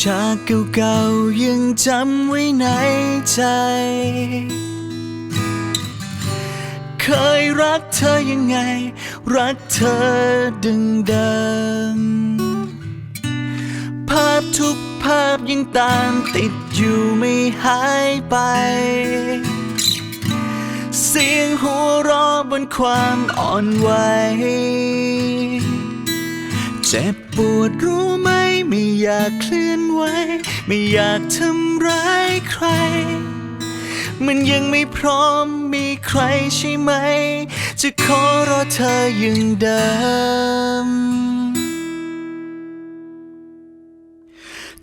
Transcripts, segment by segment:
ฉากเก่าๆยังจำไว้ในใจ เคยรักเธอยังไง รักเธอดึงเดิมภาพทุกภาพยังตามติดอยู่ไม่หายไป เสียงหัวเราะบนความอ่อนไหว เจ็บปวดรู้ไหม ไม่อยากเคลื่อนไหวไม่อยากทำร้ายใคร มันยังไม่พร้อมมีใครใช่ไหม จะขอรอเธอยังเดิม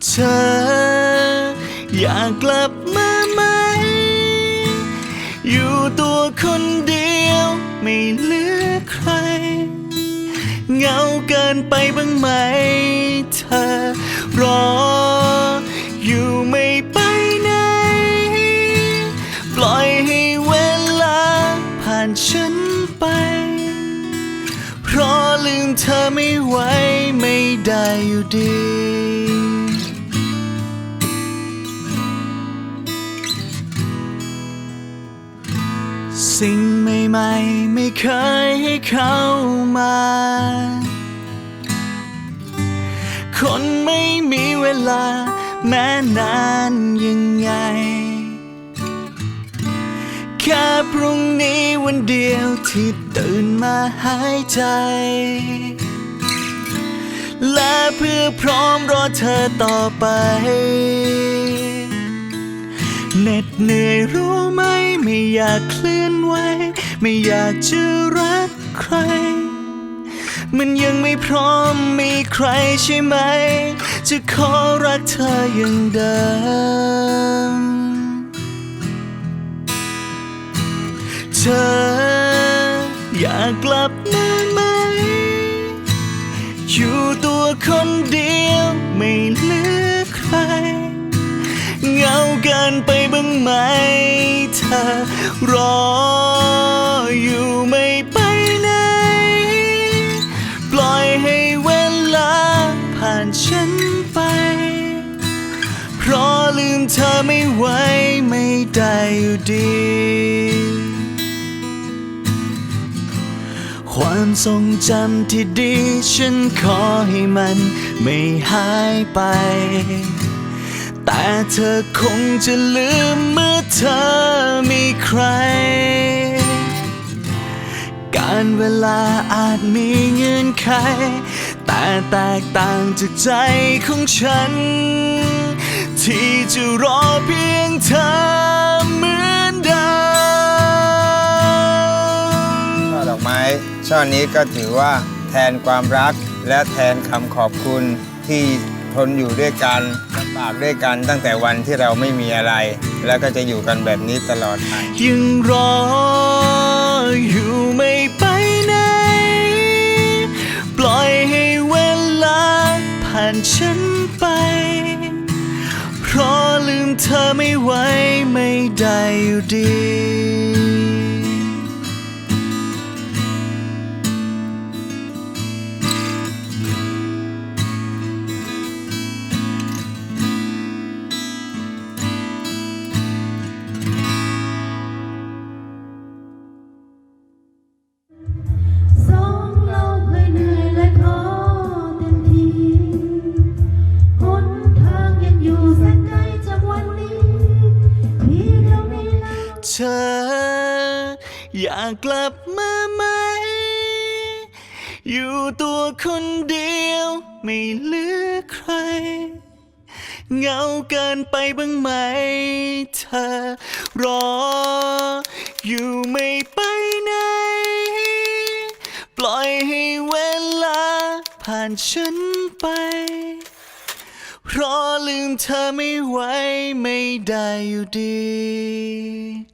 เธออยากกลับมาไหม อยู่ตัวคนเดียวไม่เหลือใคร เงาเกินไปบ้างไหม ฉันไป เพราะลืมเธอไม่ไหวไม่ได้อยู่ดีสิ่งใหม่ๆ ไม่เคยให้เข้ามา คนไม่มีเวลาแม้นานยังไง แค่พรุ่งนี้วันเดียวที่ตื่นมาหายใจ และเพื่อพร้อมรอเธอต่อไปเหน็ดเหนื่อยรู้ไหม ไม่อยากเคลื่อนไหว ไม่อยากจะรักใคร มันยังไม่พร้อมมีใครใช่ไหม จะขอรักเธออย่างเดิม ธอ อยากกลับมาไหม อยู่ตัวคนเดียวไม่เหลือใคร เหงาเกินไปบ้างไหมเธอ รออยู่ไม่ไปไหน ปล่อยให้เวลาผ่านฉันไป เพราะลืมเธอไม่ไหวไม่ได้อยู่ดี ความทรงจำที่ดี ฉันขอให้มันไม่หายไป แต่เธอคงจะลืมเมื่อเธอมีใคร การเวลาอาจมีเงื่อนไข แต่แตกต่างจากใจของฉัน ที่จะรอเพียงเธอเหมือนเดิม ช่อนี้ก็ถือว่าแทนความรักและแทนคำขอบคุณที่ทนอยู่ด้วยกันลำบากด้วยกันตั้งแต่วันที่เราไม่มีอะไร แล้วก็จะอยู่กันแบบนี้ตลอดไปยังรออยู่ไม่ไปไหน ปล่อยให้เวลาผ่านฉันไป เพราะลืมเธอไม่ไหวไม่ได้อยู่ดี เธอ อยากกลับมาไหม อยู่ตัวคนเดียวไม่เหลือใคร เหงาเกินไปบ้างไหมเธอ รอ อยู่ไม่ไปไหน ปล่อยให้เวลาผ่านฉันไปเพราะลืมเธอไม่ไหวไม่ได้อยู่ดี